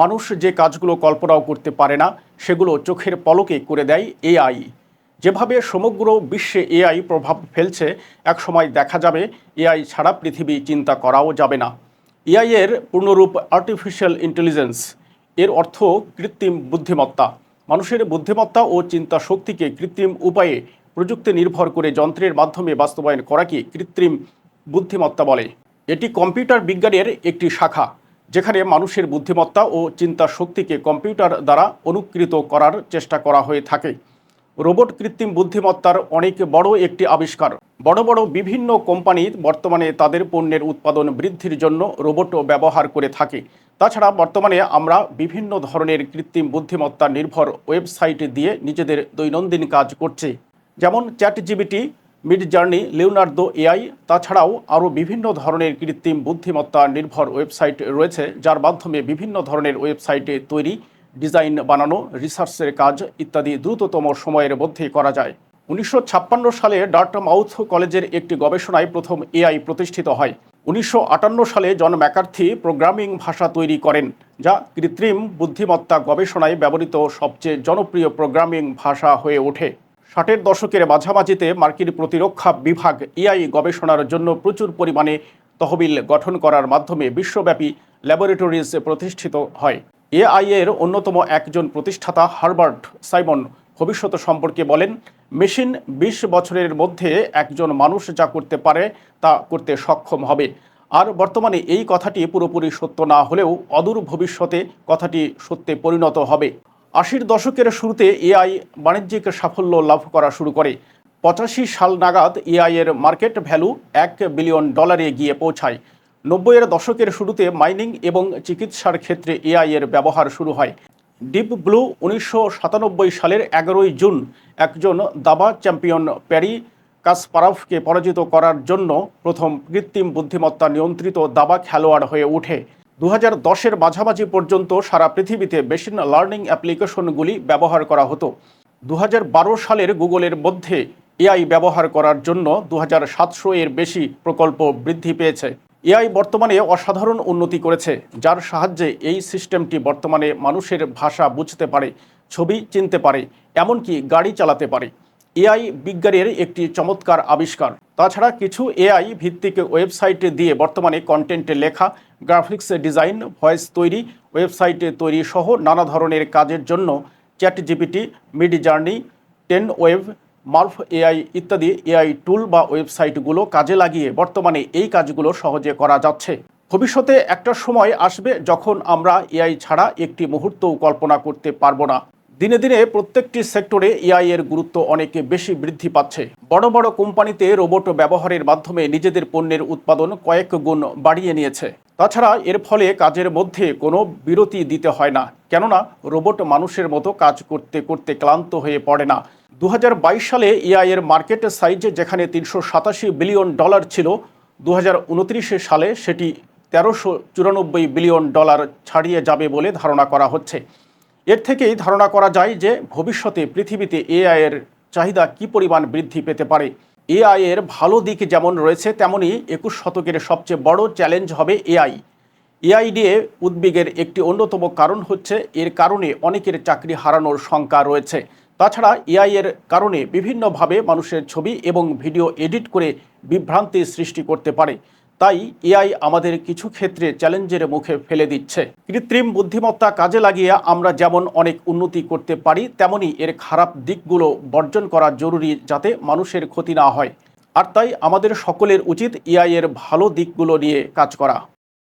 মানুষ যে কাজগুলো কল্পনাও করতে পারে না, সেগুলো চোখের পলকে করে দেয় এআই। যেভাবে সমগ্র বিশ্বে এআই প্রভাব ফেলছে, একসময় দেখা যাবে এআই ছাড়া পৃথিবী চিন্তা করাও যাবে না। এআই এর পূর্ণরূপ আর্টিফিশিয়াল ইন্টেলিজেন্স এর অর্থ কৃত্রিম বুদ্ধিমত্তা। মানুষের বুদ্ধিমত্তা ও চিন্তা শক্তিকে কৃত্রিম উপায়ে প্রযুক্তি নির্ভর করে যন্ত্রের মাধ্যমে বাস্তবায়ন করাকে কৃত্রিম বুদ্ধিমত্তা বলে। এটি কম্পিউটার বিজ্ঞানের একটি শাখা। যেখানে মানুষের বুদ্ধিমত্তা ও চিন্তা শক্তিকে কম্পিউটার দ্বারা অনুকৃত করার চেষ্টা করা হয়ে থাকে। রোবট কৃত্রিম বুদ্ধিমত্তার অনেক বড় একটি আবিষ্কার। বড় বড় বিভিন্ন কোম্পানি বর্তমানে তাদের পণ্যের উৎপাদন বৃদ্ধির জন্য রোবট ব্যবহার করে থাকে। তাছাড়া বর্তমানে আমরা বিভিন্ন ধরনের কৃত্রিম বুদ্ধিমত্তা নির্ভর ওয়েবসাইট দিয়ে নিজেদের দৈনন্দিন কাজ করছি। যেমন ChatGPT Midjourney Leonardo AI, তাছাড়াও আরও বিভিন্ন ধরনের কৃত্রিম বুদ্ধিমত্তা নির্ভর ওয়েবসাইট রয়েছে, যার মাধ্যমে বিভিন্ন ধরনের ওয়েবসাইটে তৈরি, ডিজাইন, বানানো, রিসার্চের কাজ ইত্যাদি দ্রুততম সময়ের মধ্যে করা যায়। উনিশশো ছাপ্পান্ন সালে ডার্ট মাউথ কলেজের একটি গবেষণায় প্রথম এআই প্রতিষ্ঠিত হয়। উনিশশো আটান্ন সালে জন ম্যাকার্থি প্রোগ্রামিং ভাষা তৈরি করেন, যা কৃত্রিম বুদ্ধিমত্তা গবেষণায় ব্যবহৃত সবচেয়ে জনপ্রিয় প্রোগ্রামিং ভাষা হয়ে ওঠে। ষাটের দশকের মাঝামাঝিতে মার্কিন প্রতিরক্ষা বিভাগ এআই গবেষণার জন্য প্রচুর পরিমাণে তহবিল গঠন করার মাধ্যমে বিশ্বব্যাপী ল্যাবরেটরিজ প্রতিষ্ঠিত হয়। এআই এর অন্যতম একজন প্রতিষ্ঠাতা হারবার্ট সাইমন ভবিষ্যৎ সম্পর্কে বলেন, মেশিন বিশ বছরের মধ্যে একজন মানুষ যা করতে পারে তা করতে সক্ষম হবে। আর বর্তমানে এই কথাটি পুরোপুরি সত্য না হলেও অদূর ভবিষ্যতে কথাটি সত্যে পরিণত হবে। আশির দশকের শুরুতে এআই বাণিজ্যিক সাফল্য লাভ করা শুরু করে। পঁচাশি সাল নাগাদ এআই এর মার্কেট ভ্যালু এক বিলিয়ন ডলারে গিয়ে পৌঁছায়। নব্বইয়ের দশকের শুরুতে মাইনিং এবং চিকিৎসার ক্ষেত্রে এআই এর ব্যবহার শুরু হয়। ডিপ ব্লু উনিশশো সাতানব্বই সালের এগারোই জুন একজন দাবা চ্যাম্পিয়ন প্যারি কাসপারাফকে পরাজিত করার জন্য প্রথম কৃত্রিম বুদ্ধিমত্তা নিয়ন্ত্রিত দাবা খেলোয়াড় হয়ে ওঠে। দু হাজার দশের মাঝামাঝি পর্যন্ত সারা পৃথিবীতে মেশিন লার্নিং অ্যাপ্লিকেশনগুলি ব্যবহার করা হতো। দু হাজার বারো সালের গুগলের মধ্যে এআই ব্যবহার করার জন্য দু সাতশো এর বেশি প্রকল্প বৃদ্ধি পেয়েছে। এআই বর্তমানে অসাধারণ উন্নতি করেছে, যার সাহায্যে এই সিস্টেমটি বর্তমানে মানুষের ভাষা বুঝতে পারে, ছবি চিনতে পারে, এমনকি গাড়ি চালাতে পারে। এআই বিজ্ঞানের একটি চমৎকার আবিষ্কার। তাছাড়া কিছু এআই ভিত্তিক ওয়েবসাইটে দিয়ে বর্তমানে কন্টেন্টে লেখা গ্রাফিক্স ডিজাইন ভয়েস তৈরি ওয়েবসাইটে তৈরি সহ নানা ধরনের কাজের জন্য ChatGPT Midjourney ten web Murf AI ইত্যাদি এআই টুল বা ওয়েবসাইটগুলো কাজে লাগিয়ে বর্তমানে এই কাজগুলো সহজে করা যাচ্ছে। ভবিষ্যতে একটা সময় আসবে যখন আমরা এআই ছাড়া একটি মুহূর্তও কল্পনা করতে পারব না। দিনে দিনে প্রত্যেকটি সেক্টরে এআই এর গুরুত্ব অনেক বেশি বৃদ্ধি পাচ্ছে। বড় বড় কোম্পানিতে রোবট ব্যবহারের মাধ্যমে নিজেদের পণ্যের উৎপাদন কয়েক গুণ বাড়িয়ে নিয়েছে। তাছাড়া এর ফলে কাজের মধ্যে কোনো বিরতি দিতে হয় না, কেননা রোবট মানুষের মতো কাজ করতে করতে ক্লান্ত হয়ে পড়ে না। দু হাজার বাইশ সালে এআই এর মার্কেট সাইজ, যেখানে তিনশো সাতাশি বিলিয়ন ডলার ছিল দু সালে সেটি তেরোশো বিলিয়ন ডলার ছাড়িয়ে যাবে বলে ধারণা করা হচ্ছে। এর থেকেই ধারণা করা যায় যে ভবিষ্যতে পৃথিবীতে এআই এর চাহিদা কি পরিমাণ বৃদ্ধি পেতে পারে? এআই এর ভালো দিক যেমন রয়েছে, তেমনি একুশ শতকের সবচেয়ে বড় চ্যালেঞ্জ হবে এআই। এআই নিয়ে উদ্বেগের একটি অন্যতম কারণ হচ্ছে, এর কারণে অনেকের চাকরি হারানোর শঙ্কা রয়েছে। তাছাড়া এআই এর কারণে বিভিন্নভাবে মানুষের ছবি এবং ভিডিও এডিট করে বিভ্রান্তি সৃষ্টি করতে পারে। তাই এআই আমাদের কিছু ক্ষেত্রে চ্যালেঞ্জের মুখে ফেলে দিচ্ছে। কৃত্রিম বুদ্ধিমত্তা কাজে লাগিয়ে আমরা যেমন অনেক উন্নতি করতে পারি, তেমনি এর খারাপ দিকগুলো বর্জন করা জরুরি যাতে মানুষের ক্ষতি না হয়। আর তাই আমাদের সকলের উচিত এআই এর ভালো দিকগুলো নিয়ে কাজ করা।